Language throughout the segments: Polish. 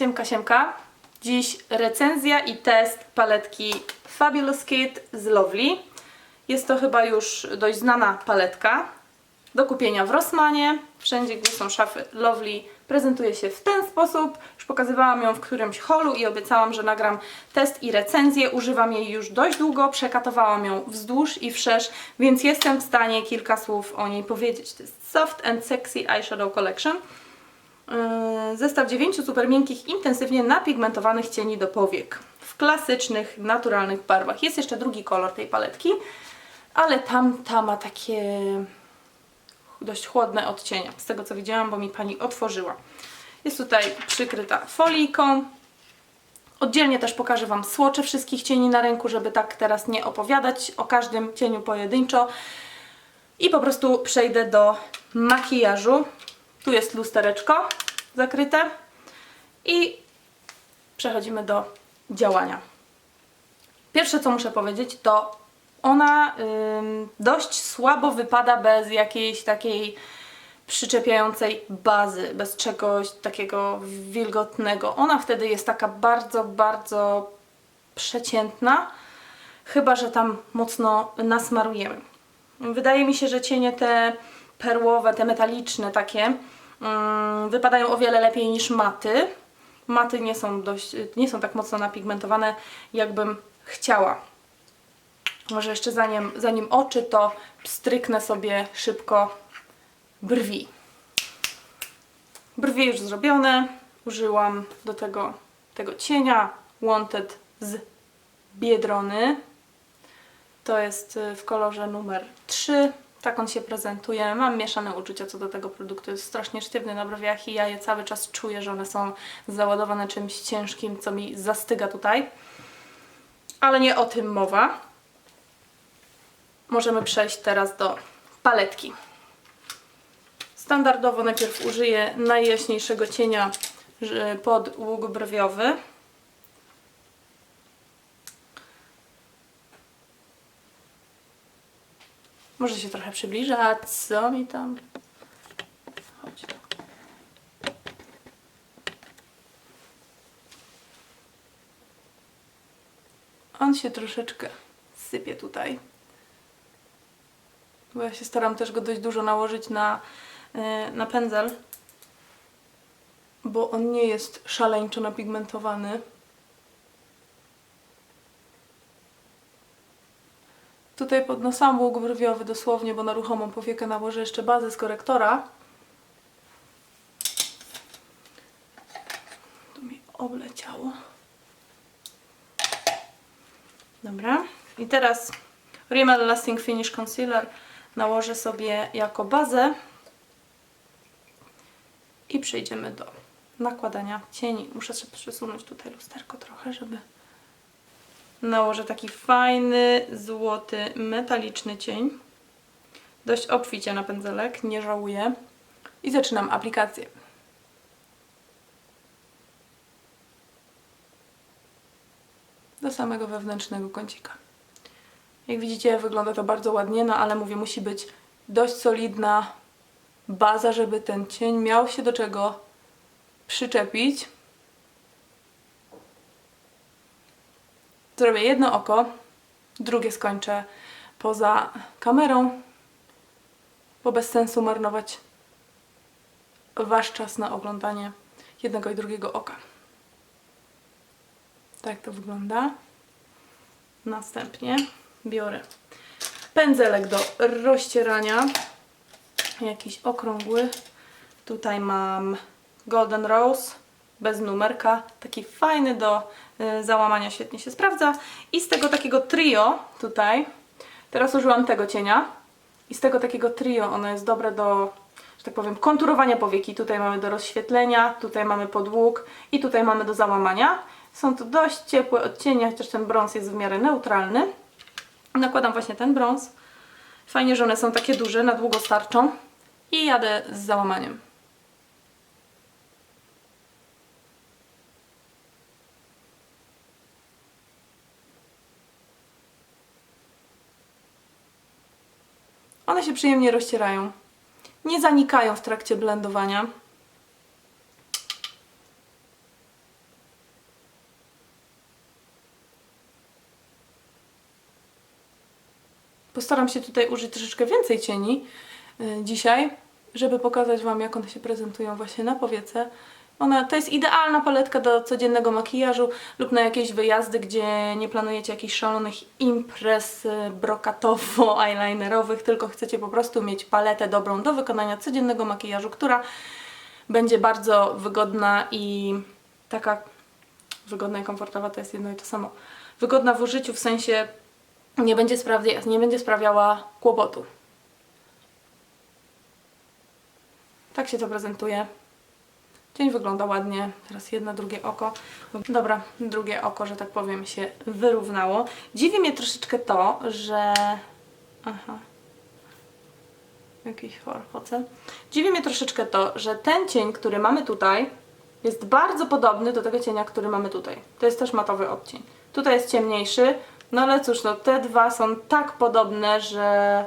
Siemka, siemka. Dziś recenzja i test paletki Fabulous Kit z Lovely. Jest to chyba już dość znana paletka. Do kupienia w Rossmanie, wszędzie gdzie są szafy Lovely. Prezentuje się w ten sposób. Już pokazywałam ją w którymś holu i obiecałam, że nagram test i recenzję. Używam jej już dość długo, przekatowałam ją wzdłuż i wszerz, więc jestem w stanie kilka słów o niej powiedzieć. To jest Soft and Sexy Eyeshadow Collection. Yy, Zestaw dziewięciu super miękkich, intensywnie napigmentowanych cieni do powiek w klasycznych, naturalnych barwach. Jest jeszcze drugi kolor tej paletki, ale tamta ma takie dość chłodne odcienia, z tego co widziałam, bo mi pani otworzyła. Jest tutaj przykryta folijką. Oddzielnie też pokażę Wam słocze wszystkich cieni na ręku, żeby tak teraz nie opowiadać o każdym cieniu pojedynczo. I po prostu przejdę do makijażu. Tu jest lustereczko zakryte i przechodzimy do działania. Pierwsze co muszę powiedzieć to ona dość słabo wypada bez jakiejś takiej przyczepiającej bazy, bez czegoś takiego wilgotnego. Ona wtedy jest taka bardzo, bardzo przeciętna, chyba że tam mocno nasmarujemy. Wydaje mi się, że cienie te perłowe, te metaliczne takie wypadają o wiele lepiej niż maty. Maty nie są, dość, nie są tak mocno napigmentowane, jakbym chciała. Może jeszcze zanim, zanim oczy, to pstryknę sobie szybko brwi. Brwi już zrobione. Użyłam do tego, tego cienia Wanted z Biedrony. To jest y, w kolorze numer 3. Tak on się prezentuje. Mam mieszane uczucia co do tego produktu. Jest strasznie sztywny na brwiach i ja je cały czas czuję, że one są załadowane czymś ciężkim, co mi zastyga tutaj. Ale nie o tym mowa. Możemy przejść teraz do paletki. Standardowo najpierw użyję najjaśniejszego cienia pod łuk brwiowy. Może się trochę przybliżę, a co mi tam? Chodź. On się troszeczkę sypie tutaj. Bo ja się staram też go dość dużo nałożyć na, yy, na pędzel. Bo on nie jest szaleńczo napigmentowany. Tutaj pod sam łuk brwiowy dosłownie, bo na ruchomą powiekę nałożę jeszcze bazę z korektora. To mi obleciało. Dobra. I teraz Rimmel Lasting Finish Concealer nałożę sobie jako bazę. I przejdziemy do nakładania cieni. Muszę przesunąć tutaj lusterko trochę, żeby nałożę taki fajny, złoty, metaliczny cień. Dość obficie na pędzelek, nie żałuję. I zaczynam aplikację. Do samego wewnętrznego kącika. Jak widzicie, wygląda to bardzo ładnie, no ale mówię, musi być dość solidna baza, żeby ten cień miał się do czego przyczepić. Zrobię jedno oko, drugie skończę poza kamerą, bo bez sensu marnować Wasz czas na oglądanie jednego i drugiego oka. Tak to wygląda. Następnie biorę pędzelek do rozcierania, jakiś okrągły. Tutaj mam Golden Rose bez numerka, taki fajny do załamania, świetnie się sprawdza. I z tego takiego trio tutaj, teraz użyłam tego cienia i z tego takiego trio ono jest dobre do, że tak powiem, konturowania powieki. Tutaj mamy do rozświetlenia, tutaj mamy podłóg i tutaj mamy do załamania. Są to dość ciepłe odcienie, chociaż ten brąz jest w miarę neutralny. Nakładam właśnie ten brąz. Fajnie, że one są takie duże, na długo starczą. I jadę z załamaniem. One się przyjemnie rozcierają. Nie zanikają w trakcie blendowania. Postaram się tutaj użyć troszeczkę więcej cieni y, dzisiaj, żeby pokazać Wam, jak one się prezentują właśnie na powiece. Ona, to jest idealna paletka do codziennego makijażu lub na jakieś wyjazdy, gdzie nie planujecie jakichś szalonych imprez y, brokatowo-eyelinerowych, tylko chcecie po prostu mieć paletę dobrą do wykonania codziennego makijażu, która będzie bardzo wygodna i taka wygodna i komfortowa to jest jedno i to samo. Wygodna w użyciu w sensie nie będzie, sprawia, nie będzie sprawiała kłopotu. Tak się to prezentuje. Dzień wygląda ładnie. Teraz jedno, drugie oko. Dobra, drugie oko, że tak powiem, się wyrównało. Dziwi mnie troszeczkę to, że... Aha. Jakiś farfoce. Dziwi mnie troszeczkę to, że ten cień, który mamy tutaj, jest bardzo podobny do tego cienia, który mamy tutaj. To jest też matowy odcień. Tutaj jest ciemniejszy, no ale cóż, no te dwa są tak podobne, że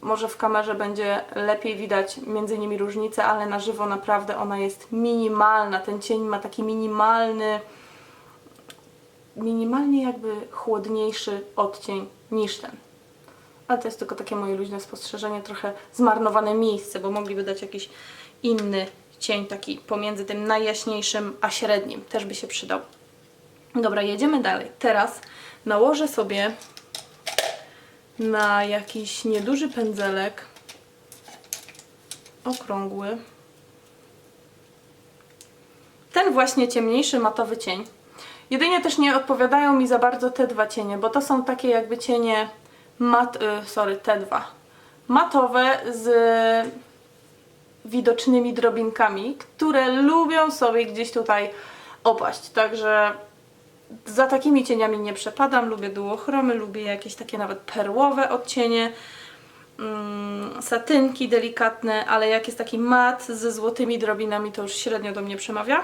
może w kamerze będzie lepiej widać między nimi różnicę, ale na żywo naprawdę ona jest minimalna. Ten cień ma taki minimalny, minimalnie jakby chłodniejszy odcień niż ten. Ale to jest tylko takie moje luźne spostrzeżenie, trochę zmarnowane miejsce, bo mogliby dać jakiś inny cień taki pomiędzy tym najjaśniejszym a średnim. Też by się przydał. Dobra, jedziemy dalej. Teraz nałożę sobie na jakiś nieduży pędzelek okrągły ten właśnie ciemniejszy matowy cień. Jedynie też nie odpowiadają mi za bardzo te dwa cienie, bo to są takie jakby cienie mat, y, sorry, te dwa. Matowe z widocznymi drobinkami, które lubią sobie gdzieś tutaj opaść. Także za takimi cieniami nie przepadam. Lubię duochromy, lubię jakieś takie nawet perłowe odcienie. Mm, satynki delikatne, ale jak jest taki mat ze złotymi drobinami, to już średnio do mnie przemawia.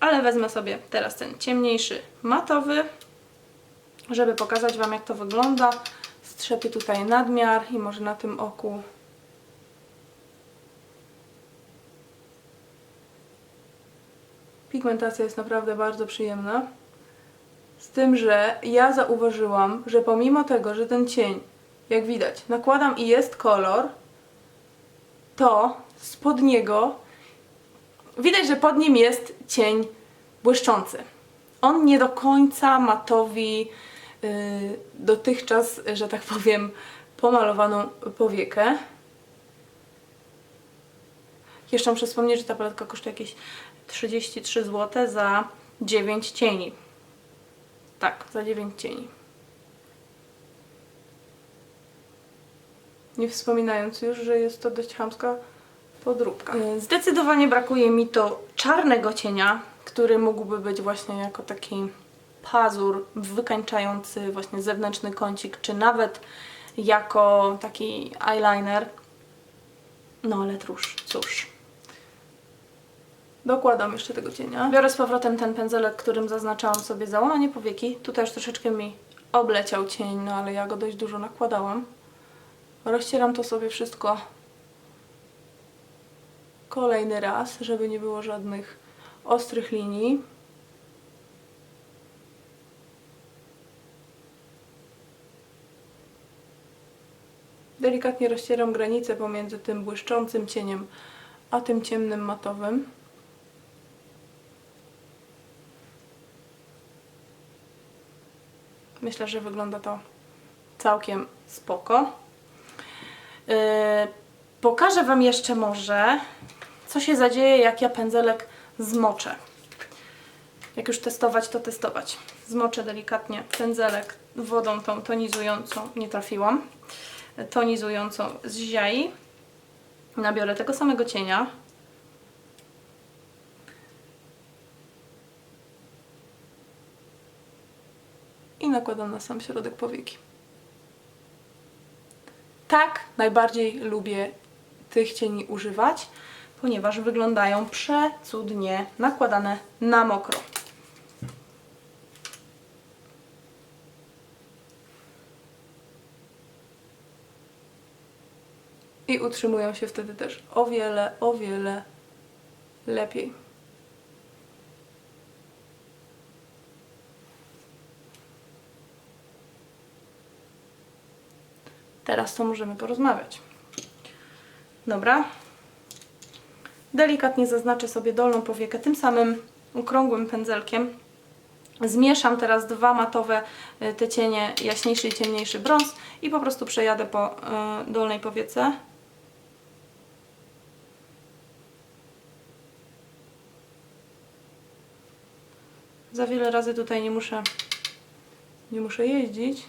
Ale wezmę sobie teraz ten ciemniejszy matowy, żeby pokazać Wam jak to wygląda. Strzepię tutaj nadmiar i może na tym oku Pigmentacja jest naprawdę bardzo przyjemna. Z tym, że ja zauważyłam, że pomimo tego, że ten cień, jak widać, nakładam i jest kolor, to spod niego widać, że pod nim jest cień błyszczący. On nie do końca matowi yy, dotychczas, że tak powiem, pomalowaną powiekę. Jeszcze muszę wspomnieć, że ta paletka kosztuje jakieś 33 zł za 9 cieni. Tak, za 9 cieni. Nie wspominając już, że jest to dość chamska podróbka. E, Zdecydowanie brakuje mi to czarnego cienia, który mógłby być właśnie jako taki pazur wykańczający właśnie zewnętrzny kącik, czy nawet jako taki eyeliner. No ale cóż, cóż. Dokładam jeszcze tego cienia. Biorę z powrotem ten pędzelek, którym zaznaczałam sobie załamanie powieki. Tutaj już troszeczkę mi obleciał cień, no ale ja go dość dużo nakładałam. Rozcieram to sobie wszystko kolejny raz, żeby nie było żadnych ostrych linii. Delikatnie rozcieram granicę pomiędzy tym błyszczącym cieniem a tym ciemnym matowym. Myślę, że wygląda to całkiem spoko. Yy, pokażę Wam jeszcze może, co się zadzieje, jak ja pędzelek zmoczę. Jak już testować, to testować. Zmoczę delikatnie pędzelek wodą tą tonizującą, nie trafiłam, tonizującą z ziai. Nabiorę tego samego cienia, nakładam na sam środek powieki. Tak najbardziej lubię tych cieni używać, ponieważ wyglądają przecudnie nakładane na mokro. I utrzymują się wtedy też o wiele, o wiele lepiej. Teraz to możemy porozmawiać. Dobra. Delikatnie zaznaczę sobie dolną powiekę tym samym okrągłym pędzelkiem. Zmieszam teraz dwa matowe y, te cienie, jaśniejszy i ciemniejszy brąz i po prostu przejadę po y, dolnej powiece. Za wiele razy tutaj nie muszę nie muszę jeździć.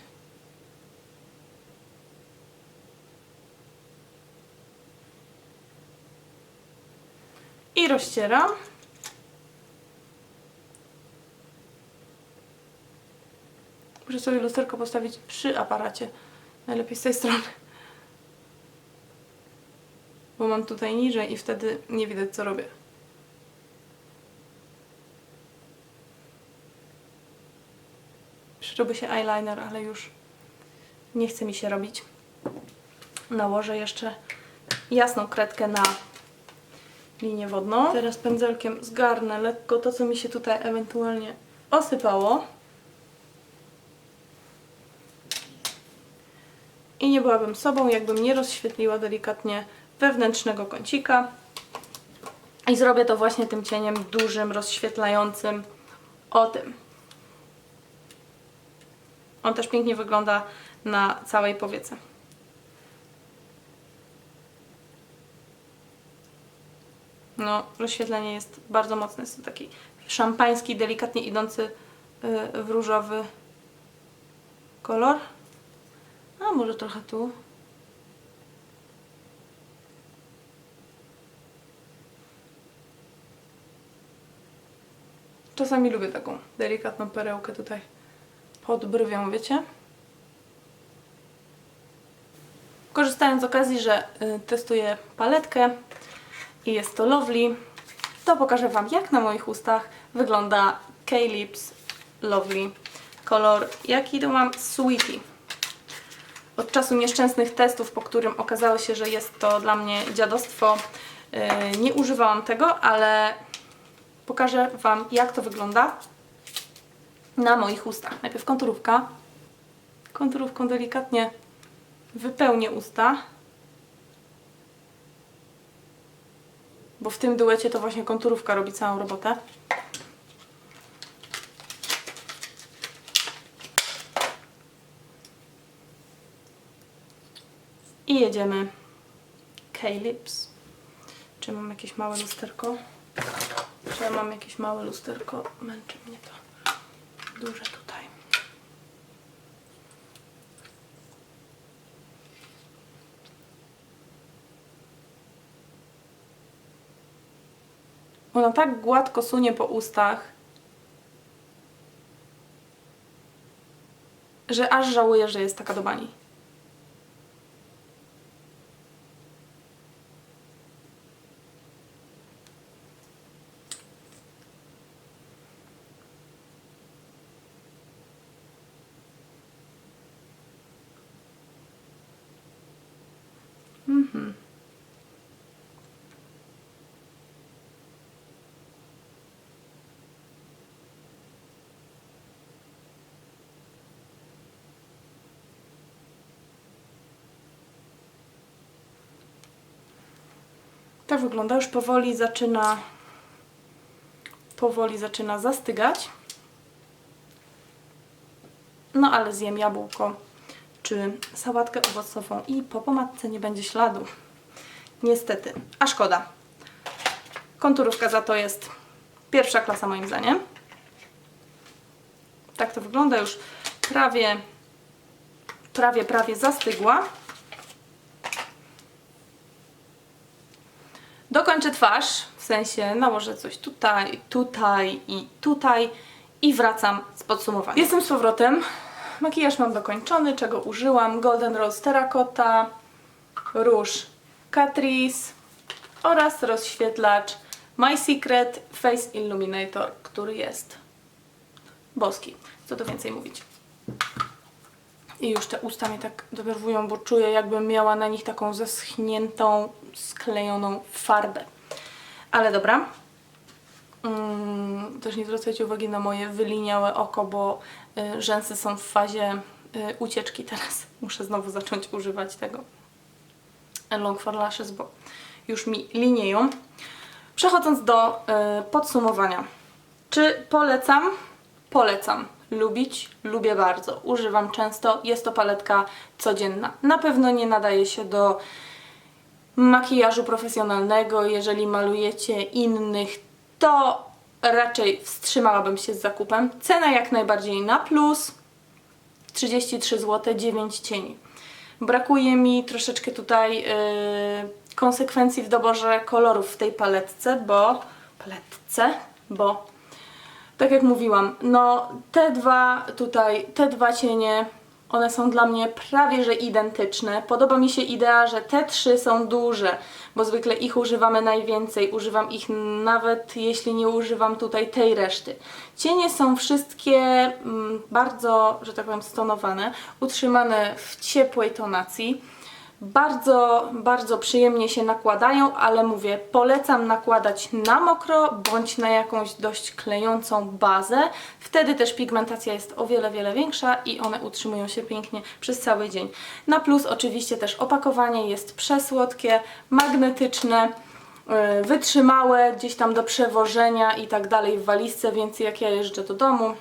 Rozcieram. Muszę sobie lusterko postawić przy aparacie. Najlepiej z tej strony. Bo mam tutaj niżej i wtedy nie widać co robię. Przydałby się eyeliner, ale już nie chce mi się robić. Nałożę jeszcze jasną kredkę na linię wodną. Teraz pędzelkiem zgarnę lekko to, co mi się tutaj ewentualnie osypało. I nie byłabym sobą, jakbym nie rozświetliła delikatnie wewnętrznego kącika. I zrobię to właśnie tym cieniem dużym, rozświetlającym o tym. On też pięknie wygląda na całej powiece. No, rozświetlenie jest bardzo mocne. Jest to taki szampański, delikatnie idący y, w różowy kolor. A może trochę tu. Czasami lubię taką delikatną perełkę tutaj pod brwią, wiecie? Korzystając z okazji, że y, testuję paletkę i jest to Lovely, to pokażę Wam, jak na moich ustach wygląda K-Lips Lovely. Kolor, jaki to mam? Sweetie. Od czasu nieszczęsnych testów, po którym okazało się, że jest to dla mnie dziadostwo, y, nie używałam tego, ale pokażę Wam, jak to wygląda na moich ustach. Najpierw konturówka. Konturówką delikatnie wypełnię usta. Bo w tym duecie to właśnie konturówka robi całą robotę. I jedziemy K-Lips. Czy mam jakieś małe lusterko? Czy ja mam jakieś małe lusterko? Męczy mnie to duże tutaj. Ona tak gładko sunie po ustach, że aż żałuję, że jest taka do bani. Mhm. Tak wygląda. Już powoli zaczyna powoli zaczyna zastygać. No ale zjem jabłko czy sałatkę owocową i po pomadce nie będzie śladu. Niestety. A szkoda. Konturówka za to jest pierwsza klasa moim zdaniem. Tak to wygląda już prawie prawie, prawie zastygła. Dokończę twarz, w sensie nałożę coś tutaj, tutaj i tutaj i wracam z podsumowaniem. Jestem z powrotem. Makijaż mam dokończony, czego użyłam. Golden Rose Terracotta, róż Catrice oraz rozświetlacz My Secret Face Illuminator, który jest boski. Co tu więcej mówić. I już te usta mnie tak denerwują, bo czuję jakbym miała na nich taką zeschniętą, sklejoną farbę. Ale dobra. Mm, też nie zwracajcie uwagi na moje wyliniałe oko, bo y, rzęsy są w fazie y, ucieczki teraz. Muszę znowu zacząć używać tego Long for Lashes, bo już mi linieją. Przechodząc do y, podsumowania. Czy polecam? Polecam. Lubić? Lubię bardzo. Używam często. Jest to paletka codzienna. Na pewno nie nadaje się do makijażu profesjonalnego. Jeżeli malujecie innych, to raczej wstrzymałabym się z zakupem. Cena jak najbardziej na plus. 33 zł, 9 cieni. Brakuje mi troszeczkę tutaj yy, konsekwencji w doborze kolorów w tej paletce, bo paletce, bo tak jak mówiłam, no te dwa tutaj, te dwa cienie, one są dla mnie prawie że identyczne. Podoba mi się idea, że te trzy są duże, bo zwykle ich używamy najwięcej. Używam ich nawet jeśli nie używam tutaj tej reszty. Cienie są wszystkie mm, bardzo, że tak powiem, stonowane, utrzymane w ciepłej tonacji. Bardzo, bardzo przyjemnie się nakładają, ale mówię, polecam nakładać na mokro bądź na jakąś dość klejącą bazę. Wtedy też pigmentacja jest o wiele, wiele większa i one utrzymują się pięknie przez cały dzień. Na plus oczywiście też opakowanie jest przesłodkie, magnetyczne, yy, wytrzymałe gdzieś tam do przewożenia i tak dalej w walizce, więc jak ja jeżdżę do domu,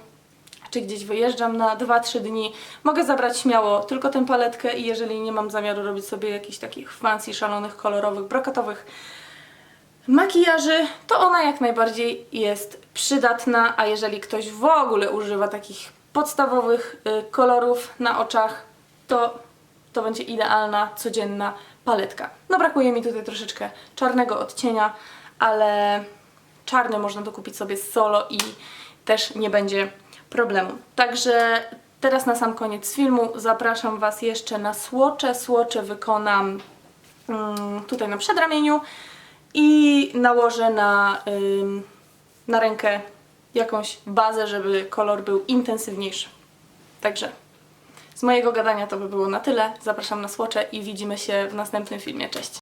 czy gdzieś wyjeżdżam na 2-3 dni, mogę zabrać śmiało tylko tę paletkę i jeżeli nie mam zamiaru robić sobie jakichś takich fancy, szalonych, kolorowych, brokatowych makijaży, to ona jak najbardziej jest przydatna, a jeżeli ktoś w ogóle używa takich podstawowych y, kolorów na oczach, to to będzie idealna, codzienna paletka. No brakuje mi tutaj troszeczkę czarnego odcienia, ale czarny można dokupić sobie solo i też nie będzie problemu. Także teraz na sam koniec filmu zapraszam Was jeszcze na słocze. Słocze wykonam mm, tutaj na przedramieniu i nałożę na, na rękę jakąś bazę, żeby kolor był intensywniejszy. Także z mojego gadania to by było na tyle. Zapraszam na słocze i widzimy się w następnym filmie. Cześć!